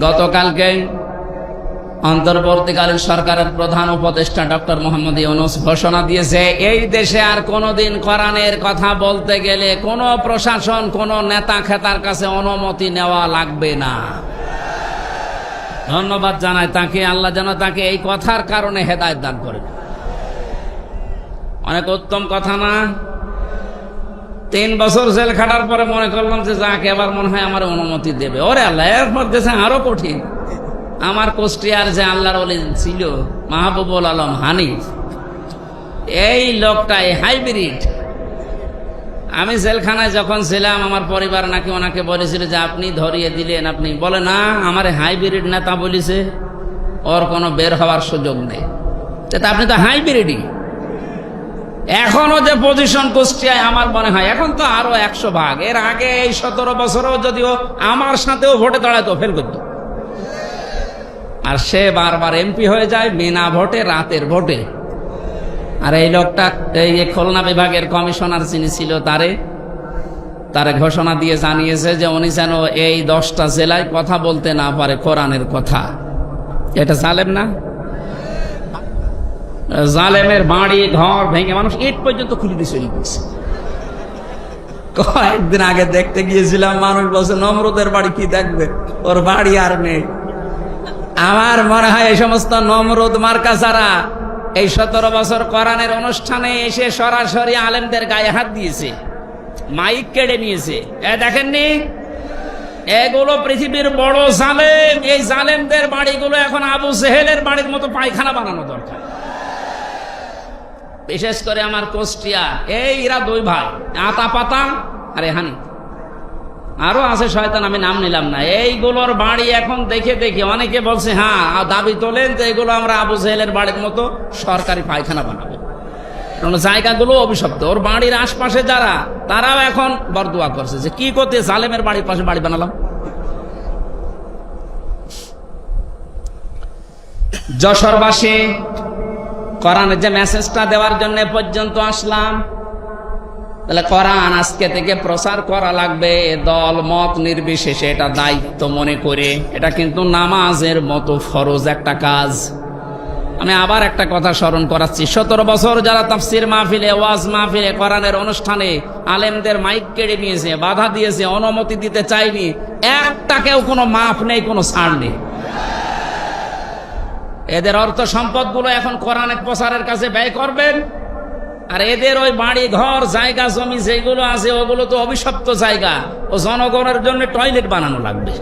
গতকালকে অন্তর্বর্তীকালীন সরকারের প্রধান উপদেষ্টা ডক্টর মোহাম্মদ ইউনুস ঘোষণা দিয়েছে, এই দেশে আর কোনোদিন কোরআনের কথা বলতে গেলে কোনো প্রশাসন, কোনো নেতা খেতার কাছে অনুমতি নেওয়া লাগবে না। ধন্যবাদ জানাই তাকে, আল্লাহ যেন তাকে এই কথার কারণে হেদায়ত দান করে। অনেক উত্তম কথা না? তিন বছর জেল খাটার পরে মনে করলাম যে যাকে এবার মনে হয় আমার অনুমতি দেবে। ওরে আল্লাহ এর মধ্যে যে আরও কঠিন। আমার কুষ্টিয়ার যে আল্লাহর ওলি ছিল, মাহবুবুল আলম হানিফ এই লোকটাই হাইব্রিড। আমি জেলখানায় যখন ছিলাম, আমার পরিবার নাকি ওনাকে বলেছিল যে আপনি ধরিয়ে দিলেন, আপনি বলে, না, আমার হাইব্রিড নেতা বলেছে, ওর কোনো বের হওয়ার সুযোগ নেই। আপনি তো হাইব্রিডই। এখনও যে পজিশন কুষ্টিয়ায় আমার মনে হয়, এখন তো আরও একশো ভাগ। এর আগে এই সতেরো বছরও যদিও আমার সাথেও ভোটে দাঁড়াতো ফেল করতো আর সে বারবার এমপি হয়ে যায় বিনা ভোটে, রাতের ভোটে। আর এই লোকটা, এই খুলনা বিভাগের কমিশনার যিনি ছিল তারে তারে ঘোষণা দিয়ে জানিয়েছে যে উনি যেন এই দশটা জেলায় কথা বলতে না পারে কোরআনের কথা। এটা জালেম না? জালেমের বাড়ি, ঘর ভেঙে মানুষ ইট পর্যন্ত খুলে দিয়ে চলে গেছে। কয়েকদিন আগে দেখতে গিয়েছিলাম, মানুষ বলছে, নমরুদের বাড়ি কি দেখবে? ওর বাড়ি আর নেই। আমার মনে হয় এই সমস্ত নমরুদ মার্কা যারা, এই সতেরো বছর কোরআনের অনুষ্ঠানে এসে সরাসরি আলেমদের গায়ে হাত দিয়েছে, মাইক কেড়ে নিয়েছে। এ দেখেননি? এগুলো পৃথিবীর বড় জালেম। এই জালেমদের বাড়িগুলো এখন আবু সেহেলের বাড়ির মতো পায়খানা বানানো দরকার। বিশেষ করে আমার কোষ্টিয়া। এই এরা দুই ভাই, আতা পাতা আরে হানি। আরও আছে শয়তান, আমি নাম নিলাম না। এইগুলোর বাড়ি এখন দেখে দেখে অনেকে বলছে হ্যাঁ দাবি তোলেন যে এগুলো আমরা আবু সেহেলের বাড়ির মতো সরকারি পায়খানা বানাবো। কারণ জায়গাগুলো অভিশপ্ত। ওর বাড়ির আশপাশে যারা, তারাও এখন বরদোয়া করছে যে, কি করতে, জালেমের বাড়ির পাশে বাড়ি বানালাম? যশোরবাসী কোরআনের যে মেসেজটা দেওয়ার জন্য পর্যন্ত আসলাম। তাহলে কোরআন আজকে থেকে প্রচার করা লাগবে, দল, মত নির্বিশেষে, এটা দায়িত্ব মনে করে। এটা কিন্তু নামাজের মতো ফরজ একটা কাজ। আমি আবার একটা কথা স্মরণ করাচ্ছি। সতেরো বছর যারা তাফসির মাহফিলে, ওয়াজ মাহফিলে, কোরআনের অনুষ্ঠানে আলেমদের মাইক কেড়ে নিয়েছে, বাধা দিয়েছে, অনুমতি দিতে চাইনি একটা কেউ কোনো মাফ নেই, কোনো ছাড় নেই। এদের অর্থ সম্পদগুলো এখন কোরআনের প্রচারের কাছে ব্যয় করবেন। আর এদের ওই বাড়ি, ঘর, জায়গা, জমি যেগুলো আছে, ওগুলো তো অভিশপ্ত জায়গা। ও জনগণের জন্য টয়লেট বানানো লাগবে।